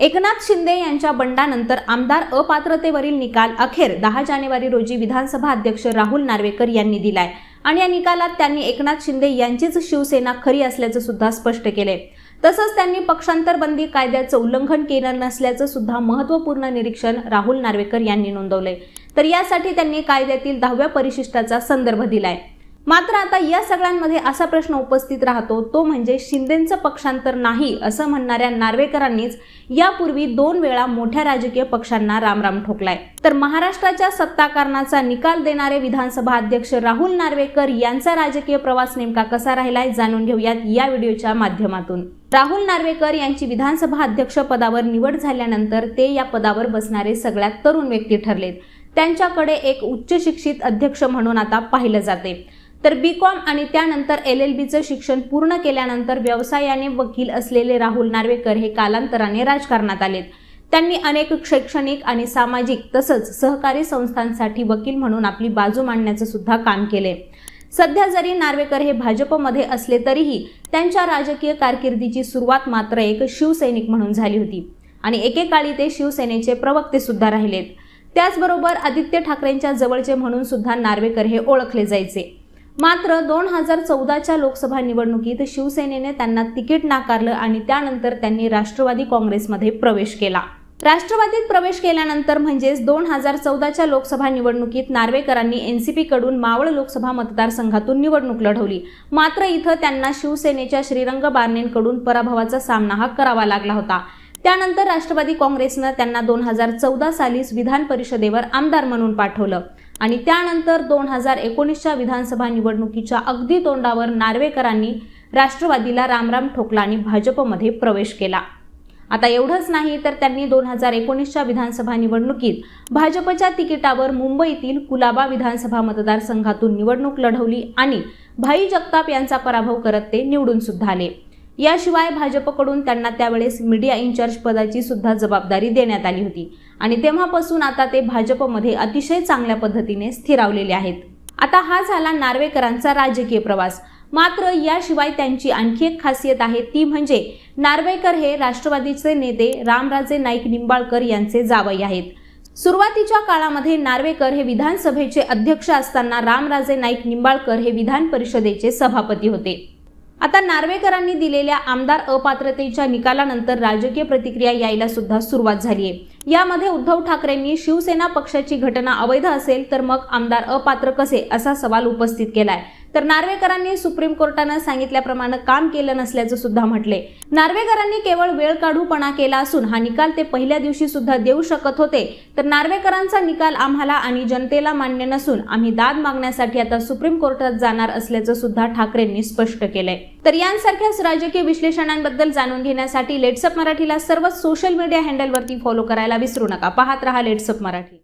एकनाथ शिंदे यांच्या बंडानंतर आमदार अपात्रतेवरील निकाल अखेर दहा जानेवारी रोजी विधानसभा अध्यक्ष राहुल नार्वेकर यांनी दिलाय. आणि या निकालात त्यांनी एकनाथ शिंदे यांचीच शिवसेना खरी असल्याचं सुद्धा स्पष्ट केले तसंच त्यांनी पक्षांतर बंदी कायद्याचं उल्लंघन केलं नसल्याचं सुद्धा महत्त्वपूर्ण निरीक्षण राहुल नार्वेकर यांनी नोंदवलंय. तर यासाठी त्यांनी कायद्यातील दहाव्या परिशिष्टाचा संदर्भ दिलाय. मात्र आता या सगळ्यांमध्ये असा प्रश्न उपस्थित राहतो तो म्हणजे शिंदेचं पक्षांतर नाही असं म्हणणाऱ्या नार्वेकरांनीच यापूर्वी दोन वेळा मोठ्या राजकीय पक्षांना रामराम ठोकलाय. तर महाराष्ट्राच्या सत्ताकारणाचा निकाल देणारे विधानसभा अध्यक्ष राहुल नार्वेकर यांचा राजकीय प्रवास नेमका कसा राहिलाय जाणून घेऊयात या व्हिडिओच्या माध्यमातून. राहुल नार्वेकर यांची विधानसभा अध्यक्ष पदावर निवड झाल्यानंतर ते या पदावर बसणारे सगळ्यात तरुण व्यक्ती ठरलेत. त्यांच्याकडे एक उच्च शिक्षित अध्यक्ष म्हणून आता पाहिलं जाते. तर बी कॉम आणि त्यानंतर एल एल बीचं शिक्षण पूर्ण केल्यानंतर व्यवसायाने वकील असलेले राहुल नार्वेकर हे कालांतराने राजकारणात आलेत. त्यांनी अनेक शैक्षणिक आणि सामाजिक तसंच सहकारी संस्थांसाठी वकील म्हणून आपली बाजू मांडण्याचं सुद्धा काम केले सध्या जरी नार्वेकर हे भाजपमध्ये असले तरीही त्यांच्या राजकीय कारकिर्दीची सुरुवात मात्र एक शिवसैनिक म्हणून झाली होती आणि एकेकाळी ते शिवसेनेचे प्रवक्ते सुद्धा राहिलेत. त्याचबरोबर आदित्य ठाकरेंच्या जवळचे म्हणून सुद्धा नार्वेकर हे ओळखले जायचे. मात्र दोन हजार चौदाच्या लोकसभा निवडणुकीत शिवसेनेने त्यांना तिकीट नाकारलं आणि त्यानंतर त्यांनी राष्ट्रवादी काँग्रेसमध्ये प्रवेश केला. राष्ट्रवादीत प्रवेश केल्यानंतर म्हणजेच दोन हजार चौदाच्या लोकसभा निवडणुकीत नार्वेकरांनी एनसीपी कडून मावळ लोकसभा मतदारसंघातून निवडणूक लढवली. मात्र इथं त्यांना शिवसेनेच्या श्रीरंग बारणेंकडून पराभवाचा सामना हा करावा लागला होता. त्यानंतर राष्ट्रवादी काँग्रेसनं त्यांना दोन हजार चौदा सालीच विधान परिषदेवर आमदार म्हणून पाठवलं. आणि त्यानंतर दोन हजार एकोणीसच्या विधानसभा निवडणुकीच्या अगदी तोंडावर नार्वेकरांनी राष्ट्रवादीला रामराम ठोकला आणि भाजपमध्ये प्रवेश केला. आता एवढंच नाही तर त्यांनी दोन हजार एकोणीसच्या विधानसभा निवडणुकीत भाजपच्या तिकिटावर मुंबईतील कुलाबा विधानसभा मतदारसंघातून निवडणूक लढवली आणि भाई जगताप यांचा पराभव करत ते निवडून सुद्धा आले. याशिवाय भाजपकडून त्यांना त्यावेळेस मीडिया इन्चार्ज पदाची सुद्धा जबाबदारी देण्यात आली होती. आणि तेव्हापासून आता ते भाजपमध्ये अतिशय चांगल्या पद्धतीने स्थिरावलेले आहेत. आता हा झाला नार्वेकरांचा राजकीय प्रवास. मात्र याशिवाय त्यांची आणखी एक खासियत आहे ती म्हणजे नार्वेकर हे राष्ट्रवादीचे नेते रामराजे नाईक निंबाळकर यांचे जावई आहेत. सुरुवातीच्या काळामध्ये नार्वेकर हे विधानसभेचे अध्यक्ष असताना रामराजे नाईक निंबाळकर हे विधान परिषदेचे सभापती होते. आता नार्वेकरांनी दिलेल्या आमदार अपात्रतेच्या निकालानंतर राजकीय प्रतिक्रिया यायला सुद्धा सुरुवात झाली आहे. यामध्ये उद्धव ठाकरेंनी शिवसेना पक्षाची घटना अवैध असेल तर मग आमदार अपात्र कसे असा सवाल उपस्थित केलाय. तर नार्वेकरांनी सुप्रीम कोर्टानं सांगितल्याप्रमाणे काम केलं नसल्याचं सुद्धा म्हटले. नार्वेकरांनी केवळ वेळ काढूपणा केला असून हा निकाल ते पहिल्या दिवशी सुद्धा देऊ शकत होते. तर नार्वेकरांचा निकाल आम्हाला आणि जनतेला मान्य नसून आम्ही दाद मागण्यासाठी आता सुप्रीम कोर्टात जाणार असल्याचं सुद्धा ठाकरेंनी स्पष्ट केलंय. तर यांसारख्याच राजकीय विश्लेषणांबद्दल जाणून घेण्यासाठी लेट्सअप मराठीला सर्व सोशल मीडिया हँडलवरती फॉलो करायला विसरू नका. पाहत रहा लेट्सअप मराठी.